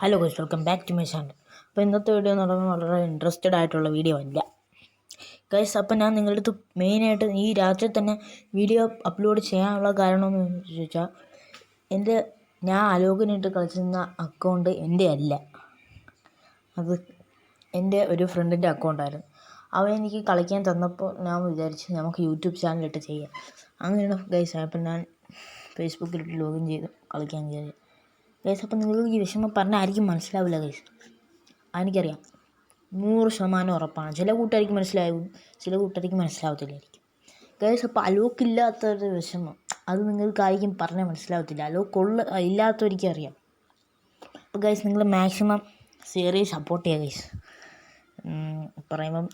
Hello guys welcome back to my channel അപ്പോൾ ഇന്നത്തെ video എന്ന് പറയുമ്പോൾ വളരെ ഇൻട്രസ്റ്റഡ് ആയിട്ടുള്ള വീഡിയോ അല്ല. ഗൈസ് അപ്പോൾ ഞാൻ നിങ്ങളുടെ അടുത്ത് മെയിനായിട്ട് ഈ രാത്രി തന്നെ വീഡിയോ അപ്ലോഡ് ചെയ്യാനുള്ള കാരണമെന്ന് ചോദിച്ചാൽ എന്റെ ഞാൻ അലോകിനിട്ട് കളിച്ചിരുന്ന അക്കൗണ്ട് എന്റെ അല്ല. അത് എന്റെ ഒരു ഫ്രണ്ടിന്റെ അക്കൗണ്ടായിരുന്നു അവൻ എനിക്ക് കളിക്കാൻ തന്നപ്പോൾ ഞാൻ വിചാരിച്ചു നമുക്ക് യൂട്യൂബ് ചാനലിട്ട് ചെയ്യാം. അങ്ങനെയാണ് ഗൈസ് അപ്പോൾ ഞാൻ ഫേസ്ബുക്കിലിട്ട് ലോഗിൻ ചെയ്ത് കളിക്കാൻ വിചാരിച്ചു ഗൈസ് അപ്പം നിങ്ങൾക്ക് ഈ വിഷമം പറഞ്ഞാൽ ആയിരിക്കും മനസ്സിലാവില്ല ഗൈസ് എനിക്കറിയാം നൂറ് ശതമാനം ഉറപ്പാണ്. ചില കൂട്ടുകാർക്ക് മനസ്സിലാവും. ചില കൂട്ടുകാർക്ക് മനസ്സിലാവത്തില്ലായിരിക്കും. ഗൈസ് അപ്പോൾ അലോക്കില്ലാത്തൊരു വിഷമം. അത് നിങ്ങൾക്ക് ആയിരിക്കും പറഞ്ഞാൽ മനസ്സിലാവത്തില്ല. അലോക്കുള്ള ഇല്ലാത്തവർക്ക് അറിയാം. അപ്പോൾ ഗൈസ് നിങ്ങൾ മാക്സിമം സീരീസ് സപ്പോർട്ട് ചെയ്യുക ഗൈസ് പറയുമ്പം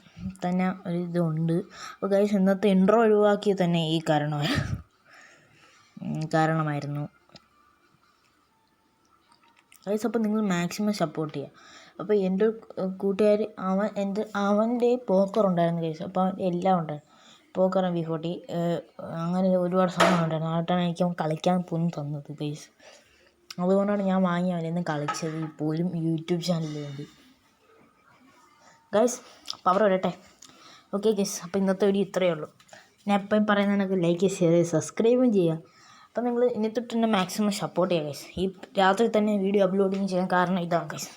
തന്നെ ഒരു ഇതുണ്ട്. അപ്പോൾ ഗൈസ് ഇന്നത്തെ ഇൻട്രോ ഒഴിവാക്കിയ തന്നെ ഈ കാരണമായി കാരണമായിരുന്നു. ഗൈസ് അപ്പോൾ നിങ്ങൾ മാക്സിമം സപ്പോർട്ട് ചെയ്യുക. അപ്പോൾ എന്റെ കൂട്ടുകാർ അവൻ എന്റെ അവന്റെ പോക്കർ ഉണ്ടായിരുന്നു ഗൈസ് അപ്പോൾ എല്ലാം ഉണ്ടായിരുന്നു. പോക്കർ വി ഫോർട്ടി അങ്ങനെ ഒരുപാട് സാധനം ഉണ്ടായിരുന്നു. ആട്ടാണ് എനിക്ക് അവൻ കളിക്കാൻ പോലും തന്നത് ഗൈസ് അതുകൊണ്ടാണ് ഞാൻ വാങ്ങി അവനിന്ന് കളിച്ചത് ഇപ്പോഴും യൂട്യൂബ് ചാനലിൽ വേണ്ടി. ഗൈസ് പവർ വരട്ടെ. ഓക്കെ ഗൈസ് അപ്പോൾ ഇന്നത്തെ വീഡിയോ ഇത്രയേ ഉള്ളൂ. ഞാൻ എപ്പോഴും പറയുന്നതിനൊക്കെ ലൈക്ക് ഷെയർ സബ്സ്ക്രൈബും ചെയ്യുക. അപ്പോൾ നിങ്ങൾ ഇനി തൊട്ട് തന്നെ മാക്സിമം സപ്പോർട്ട് ചെയ്യുക ഗൈസ് ഈ രാത്രി തന്നെ വീഡിയോ അപ്ലോഡിങ് ചെയ്യാൻ കാരണം ഇതാണ് ഗൈസ്